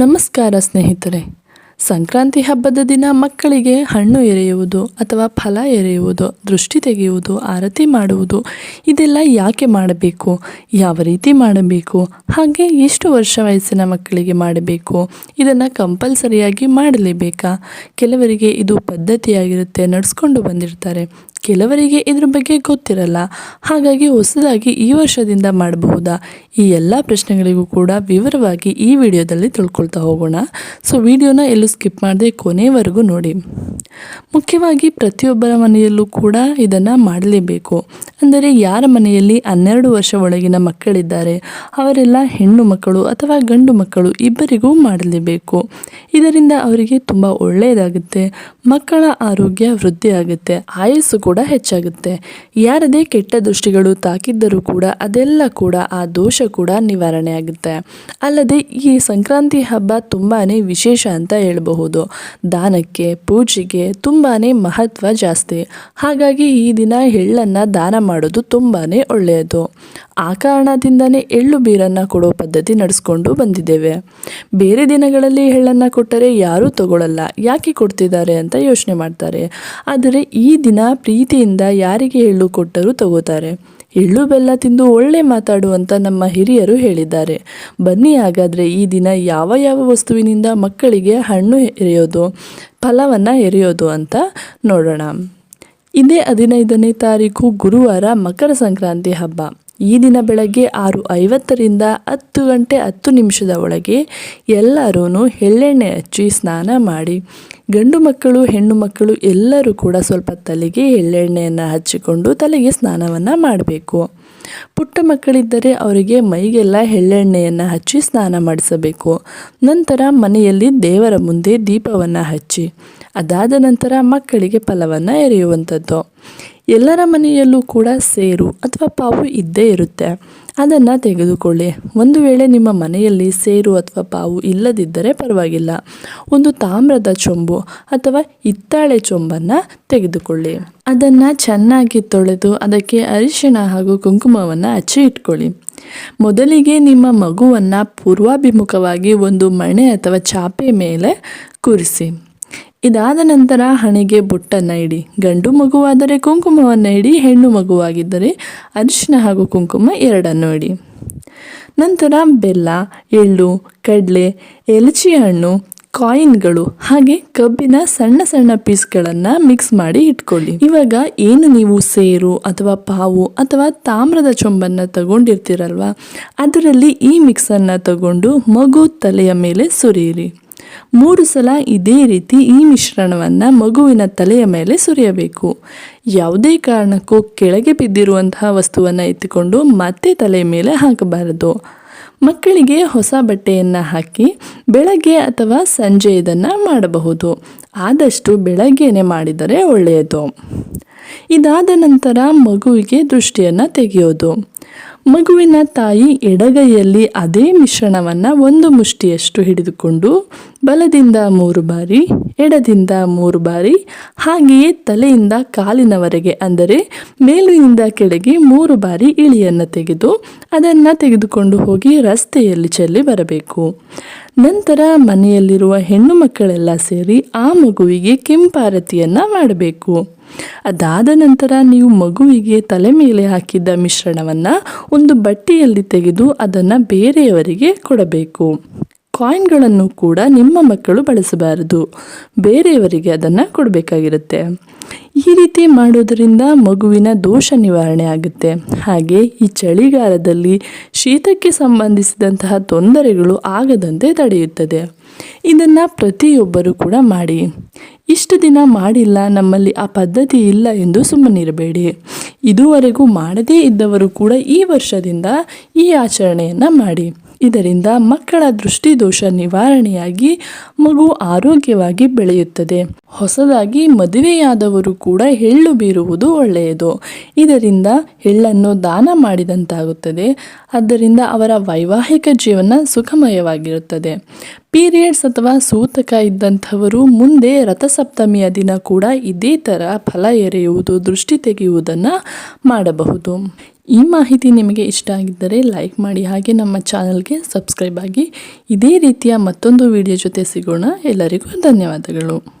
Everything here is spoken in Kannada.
ನಮಸ್ಕಾರ ಸ್ನೇಹಿತರೆ. ಸಂಕ್ರಾಂತಿ ಹಬ್ಬದ ದಿನ ಮಕ್ಕಳಿಗೆ ಹಣ್ಣು ಎರೆಯುವುದು ಅಥವಾ ಫಲ ಎರೆಯುವುದು, ದೃಷ್ಟಿ ತೆಗೆಯುವುದು, ಆರತಿ ಮಾಡುವುದು, ಇದೆಲ್ಲ ಯಾಕೆ ಮಾಡಬೇಕು, ಯಾವ ರೀತಿ ಮಾಡಬೇಕು, ಹಾಗೆ ಎಷ್ಟು ವರ್ಷ ವಯಸ್ಸಿನ ಮಕ್ಕಳಿಗೆ ಮಾಡಬೇಕು, ಇದನ್ನು ಕಂಪಲ್ಸರಿಯಾಗಿ ಮಾಡಲೇಬೇಕಾ? ಕೆಲವರಿಗೆ ಇದು ಪದ್ಧತಿಯಾಗಿರುತ್ತೆ, ನಡೆಸ್ಕೊಂಡು ಬಂದಿರ್ತಾರೆ. ಕೆಲವರಿಗೆ ಇದ್ರ ಬಗ್ಗೆ ಗೊತ್ತಿರಲ್ಲ. ಹಾಗಾಗಿ ಹೊಸದಾಗಿ ಈ ವರ್ಷದಿಂದ ಮಾಡಬಹುದಾ? ಈ ಎಲ್ಲ ಪ್ರಶ್ನೆಗಳಿಗೂ ಕೂಡ ವಿವರವಾಗಿ ಈ ವಿಡಿಯೋದಲ್ಲಿ ತಿಳ್ಕೊಳ್ತಾ ಹೋಗೋಣ. ಸೊ ವಿಡಿಯೋನ ಎಲ್ಲೂ ಸ್ಕಿಪ್ ಮಾಡದೆ ಕೊನೆವರೆಗೂ ನೋಡಿ. ಮುಖ್ಯವಾಗಿ ಪ್ರತಿಯೊಬ್ಬರ ಮನೆಯಲ್ಲೂ ಕೂಡ ಇದನ್ನು ಮಾಡಲೇಬೇಕು. ಅಂದರೆ ಯಾರ ಮನೆಯಲ್ಲಿ ಹನ್ನೆರಡು ವರ್ಷ ಒಳಗಿನ ಮಕ್ಕಳಿದ್ದಾರೆ, ಅವರೆಲ್ಲ ಹೆಣ್ಣು ಮಕ್ಕಳು ಅಥವಾ ಗಂಡು ಮಕ್ಕಳು ಇಬ್ಬರಿಗೂ ಮಾಡಲೇಬೇಕು. ಇದರಿಂದ ಅವರಿಗೆ ತುಂಬ ಒಳ್ಳೆಯದಾಗುತ್ತೆ. ಮಕ್ಕಳ ಆರೋಗ್ಯ ವೃದ್ಧಿಯಾಗುತ್ತೆ. ಆಯಸ್ಸು ಕೂಡ ಹೆಚ್ಚಾಗುತ್ತೆ. ಯಾರದೇ ಕೆಟ್ಟ ದೃಷ್ಟಿಗಳು ತಾಕಿದ್ದರೂ ಕೂಡ ಅದೆಲ್ಲ ಕೂಡ ಆ ದೋಷ ಕೂಡ ನಿವಾರಣೆ ಆಗುತ್ತೆ ಅಲ್ಲದೆ ಈ ಸಂಕ್ರಾಂತಿ ಹಬ್ಬ ತುಂಬಾ ವಿಶೇಷ ಅಂತ ಹೇಳಬಹುದು. ದಾನಕ್ಕೆ, ಪೂಜೆಗೆ ತುಂಬಾ ಮಹತ್ವ ಜಾಸ್ತಿ. ಹಾಗಾಗಿ ಈ ದಿನ ಎಳ್ಳನ್ನು ದಾನ ಮಾಡೋದು ತುಂಬಾ ಒಳ್ಳೆಯದು. ಆ ಕಾರಣದಿಂದನೇ ಎಳ್ಳು ಬೀರನ್ನು ಕೊಡೋ ಪದ್ಧತಿ ನಡೆಸ್ಕೊಂಡು ಬಂದಿದ್ದೇವೆ. ಬೇರೆ ದಿನಗಳಲ್ಲಿ ಎಳ್ಳನ್ನು ಕೊಟ್ಟರೆ ಯಾರೂ ತಗೊಳ್ಳಲ್ಲ ಯಾಕೆ ಕೊಡ್ತಿದ್ದಾರೆ ಅಂತ ಯೋಚನೆ ಮಾಡ್ತಾರೆ. ಆದರೆ ಈ ದಿನ ಪ್ರೀತಿಯಿಂದ ಯಾರಿಗೆ ಎಳ್ಳು ಕೊಟ್ಟರೂ ತಗೋತಾರೆ. ಎಳ್ಳು ಬೆಲ್ಲ ತಿಂದು ಒಳ್ಳೆ ಮಾತಾಡು ಅಂತ ನಮ್ಮ ಹಿರಿಯರು ಹೇಳಿದ್ದಾರೆ. ಬನ್ನಿ ಹಾಗಾದರೆ ಈ ದಿನ ಯಾವ ಯಾವ ವಸ್ತುವಿನಿಂದ ಮಕ್ಕಳಿಗೆ ಹಣ್ಣು ಎರೆಯೋದು, ಫಲವನ್ನು ಎರೆಯೋದು ಅಂತ ನೋಡೋಣ. ಇದೇ ಹದಿನೈದನೇ ತಾರೀಕು ಗುರುವಾರ ಮಕರ ಸಂಕ್ರಾಂತಿ ಹಬ್ಬ. ಈ ದಿನ ಬೆಳಗ್ಗೆ ಆರು ಐವತ್ತರಿಂದ ಹತ್ತು ಗಂಟೆ ಹತ್ತು ನಿಮಿಷದ ಒಳಗೆ ಎಲ್ಲರೂ ಎಳ್ಳೆಣ್ಣೆ ಹಚ್ಚಿ ಸ್ನಾನ ಮಾಡಿ. ಗಂಡು ಮಕ್ಕಳು, ಹೆಣ್ಣು ಮಕ್ಕಳು ಎಲ್ಲರೂ ಕೂಡ ಸ್ವಲ್ಪ ತಲೆಗೆ ಎಳ್ಳೆಣ್ಣೆಯನ್ನು ಹಚ್ಚಿಕೊಂಡು ತಲೆಗೆ ಸ್ನಾನವನ್ನು ಮಾಡಬೇಕು. ಪುಟ್ಟ ಮಕ್ಕಳಿದ್ದರೆ ಅವರಿಗೆ ಮೈಗೆಲ್ಲ ಎಳ್ಳೆಣ್ಣೆಯನ್ನು ಹಚ್ಚಿ ಸ್ನಾನ ಮಾಡಿಸಬೇಕು. ನಂತರ ಮನೆಯಲ್ಲಿ ದೇವರ ಮುಂದೆ ದೀಪವನ್ನು ಹಚ್ಚಿ, ಅದಾದ ನಂತರ ಮಕ್ಕಳಿಗೆ ಫಲವನ್ನು ಎರೆಯುವಂಥದ್ದು. ಎಲ್ಲರ ಮನೆಯಲ್ಲೂ ಕೂಡ ಸೇರು ಅಥವಾ ಪಾವು ಇದ್ದೇ ಇರುತ್ತೆ. ಅದನ್ನು ತೆಗೆದುಕೊಳ್ಳಿ. ಒಂದು ವೇಳೆ ನಿಮ್ಮ ಮನೆಯಲ್ಲಿ ಸೇರು ಅಥವಾ ಪಾವು ಇಲ್ಲದಿದ್ದರೆ ಪರವಾಗಿಲ್ಲ. ಒಂದು ತಾಮ್ರದ ಚೊಂಬು ಅಥವಾ ಹಿತ್ತಾಳೆ ಚೊಂಬನ್ನು ತೆಗೆದುಕೊಳ್ಳಿ. ಅದನ್ನು ಚೆನ್ನಾಗಿ ತೊಳೆದು ಅದಕ್ಕೆ ಅರಿಶಿಣ ಹಾಗೂ ಕುಂಕುಮವನ್ನು ಹಚ್ಚಿ ಇಟ್ಕೊಳ್ಳಿ. ಮೊದಲಿಗೆ ನಿಮ್ಮ ಮಗುವನ್ನು ಪೂರ್ವಾಭಿಮುಖವಾಗಿ ಒಂದು ಮಣೆ ಅಥವಾ ಚಾಪೆ ಮೇಲೆ ಕೂರಿಸಿ. ಇದಾದ ನಂತರ ಹಣೆಗೆ ಬೊಟ್ಟನ್ನು ಇಡಿ. ಗಂಡು ಮಗುವಾದರೆ ಕುಂಕುಮವನ್ನು ಇಡಿ, ಹೆಣ್ಣು ಮಗುವಾಗಿದ್ದರೆ ಅರಿಶಿನ ಹಾಗೂ ಕುಂಕುಮ ಎರಡನ್ನು ಇಡಿ. ನಂತರ ಬೆಲ್ಲ, ಎಳ್ಳು, ಕಡಲೆ, ಎಲಚಿ ಹಣ್ಣು, ಕಾಯಿನ್ಗಳು ಹಾಗೆ ಕಬ್ಬಿನ ಸಣ್ಣ ಸಣ್ಣ ಪೀಸ್ಗಳನ್ನು ಮಿಕ್ಸ್ ಮಾಡಿ ಇಟ್ಕೊಳ್ಳಿ. ಇವಾಗ ಏನು ನೀವು ಸೇರು ಅಥವಾ ಪಾವು ಅಥವಾ ತಾಮ್ರದ ಚೊಂಬನ್ನು ತಗೊಂಡಿರ್ತೀರಲ್ವ, ಅದರಲ್ಲಿ ಈ ಮಿಕ್ಸನ್ನು ತಗೊಂಡು ಮಗು ತಲೆಯ ಮೇಲೆ ಸುರಿಯಿರಿ. ಮೂರು ಸಲ ಇದೇ ರೀತಿ ಈ ಮಿಶ್ರಣವನ್ನು ಮಗುವಿನ ತಲೆಯ ಮೇಲೆ ಸುರಿಯಬೇಕು. ಯಾವುದೇ ಕಾರಣಕ್ಕೂ ಕೆಳಗೆ ಬಿದ್ದಿರುವಂತಹ ವಸ್ತುವನ್ನು ಎತ್ತಿಕೊಂಡು ಮತ್ತೆ ತಲೆಯ ಮೇಲೆ ಹಾಕಬಾರದು. ಮಕ್ಕಳಿಗೆ ಹೊಸ ಬಟ್ಟೆಯನ್ನು ಹಾಕಿ ಬೆಳಗ್ಗೆ ಅಥವಾ ಸಂಜೆ ಇದನ್ನು ಮಾಡಬಹುದು. ಆದಷ್ಟು ಬೆಳಗ್ಗೆನೆ ಮಾಡಿದರೆ ಒಳ್ಳೆಯದು. ಇದಾದ ನಂತರ ಮಗುವಿಗೆ ದೃಷ್ಟಿಯನ್ನು ತೆಗೆಯೋದು. ಮಗುವಿನ ತಾಯಿ ಎಡಗೈಯಲ್ಲಿ ಅದೇ ಮಿಶ್ರಣವನ್ನು ಒಂದು ಮುಷ್ಟಿಯಷ್ಟು ಹಿಡಿದುಕೊಂಡು ಬಲದಿಂದ ಮೂರು ಬಾರಿ, ಎಡದಿಂದ ಮೂರು ಬಾರಿ, ಹಾಗೆಯೇ ತಲೆಯಿಂದ ಕಾಲಿನವರೆಗೆ ಅಂದರೆ ಮೇಲಿನಿಂದ ಕೆಳಗೆ ಮೂರು ಬಾರಿ ಇಳಿಯನ್ನು ತೆಗೆದು ಅದನ್ನು ತೆಗೆದುಕೊಂಡು ಹೋಗಿ ರಸ್ತೆಯಲ್ಲಿ ಚೆಲ್ಲಿ ಬರಬೇಕು. ನಂತರ ಮನೆಯಲ್ಲಿರುವ ಹೆಣ್ಣು ಮಕ್ಕಳೆಲ್ಲ ಸೇರಿ ಆ ಮಗುವಿಗೆ ಕೆಂಪಾರತಿಯನ್ನು ಮಾಡಬೇಕು. ಅದಾದ ನಂತರ ನೀವು ಮಗುವಿಗೆ ತಲೆ ಮೇಲೆ ಹಾಕಿದ್ದ ಮಿಶ್ರಣವನ್ನು ಒಂದು ಬಟ್ಟೆಯಲ್ಲಿ ತೆಗೆದು ಅದನ್ನು ಬೇರೆಯವರಿಗೆ ಕೊಡಬೇಕು. ಕಾಯಿನ್ಗಳನ್ನು ಕೂಡ ನಿಮ್ಮ ಮಕ್ಕಳು ಬಳಸಬಾರದು. ಬೇರೆಯವರಿಗೆ ಅದನ್ನು ಕೊಡಬೇಕಾಗಿರುತ್ತೆ. ಈ ರೀತಿ ಮಾಡೋದರಿಂದ ಮಗುವಿನ ದೋಷ ನಿವಾರಣೆ ಆಗುತ್ತೆ. ಹಾಗೆ ಈ ಚಳಿಗಾಲದಲ್ಲಿ ಶೀತಕ್ಕೆ ಸಂಬಂಧಿಸಿದಂತಹ ತೊಂದರೆಗಳು ಆಗದಂತೆ ತಡೆಯುತ್ತದೆ. ಇದನ್ನು ಪ್ರತಿಯೊಬ್ಬರು ಕೂಡ ಮಾಡಿ. ಇಷ್ಟು ದಿನ ಮಾಡಿಲ್ಲ, ನಮ್ಮಲ್ಲಿ ಆ ಪದ್ಧತಿ ಇಲ್ಲ ಎಂದು ಸುಮ್ಮನಿರಬೇಡಿ. ಇದುವರೆಗೂ ಮಾಡದೇ ಇದ್ದವರು ಕೂಡ ಈ ವರ್ಷದಿಂದ ಈ ಆಚರಣೆಯನ್ನು ಮಾಡಿ. ಇದರಿಂದ ಮಕ್ಕಳ ದೃಷ್ಟಿದೋಷ ನಿವಾರಣೆಯಾಗಿ ಮಗು ಆರೋಗ್ಯವಾಗಿ ಬೆಳೆಯುತ್ತದೆ. ಹೊಸದಾಗಿ ಮದುವೆಯಾದವರು ಕೂಡ ಹೆಳ್ಳು ಬೀರುವುದು ಒಳ್ಳೆಯದು. ಇದರಿಂದ ಹೆಳ್ಳನ್ನು ದಾನ ಮಾಡಿದಂತಾಗುತ್ತದೆ. ಆದ್ದರಿಂದ ಅವರ ವೈವಾಹಿಕ ಜೀವನ ಸುಖಮಯವಾಗಿರುತ್ತದೆ. ಪೀರಿಯಡ್ಸ್ ಅಥವಾ ಸೂತಕ ಇದ್ದಂಥವರು ಮುಂದೆ ರಥಸಪ್ತಮಿಯ ದಿನ ಕೂಡ ಇದೇ ಥರ ಫಲ ಎರೆಯುವುದು, ದೃಷ್ಟಿ ತೆಗೆಯುವುದನ್ನು ಮಾಡಬಹುದು. ಈ ಮಾಹಿತಿ ನಿಮಗೆ ಇಷ್ಟ ಆಗಿದ್ದರೆ ಲೈಕ್ ಮಾಡಿ ಹಾಗೆ ನಮ್ಮ ಚಾನಲ್ಗೆ ಸಬ್ಸ್ಕ್ರೈಬ್ ಆಗಿ ಇದೇ ರೀತಿಯ ಮತ್ತೊಂದು ವಿಡಿಯೋ ಜೊತೆ ಸಿಗೋಣ. ಎಲ್ಲರಿಗೂ ಧನ್ಯವಾದಗಳು.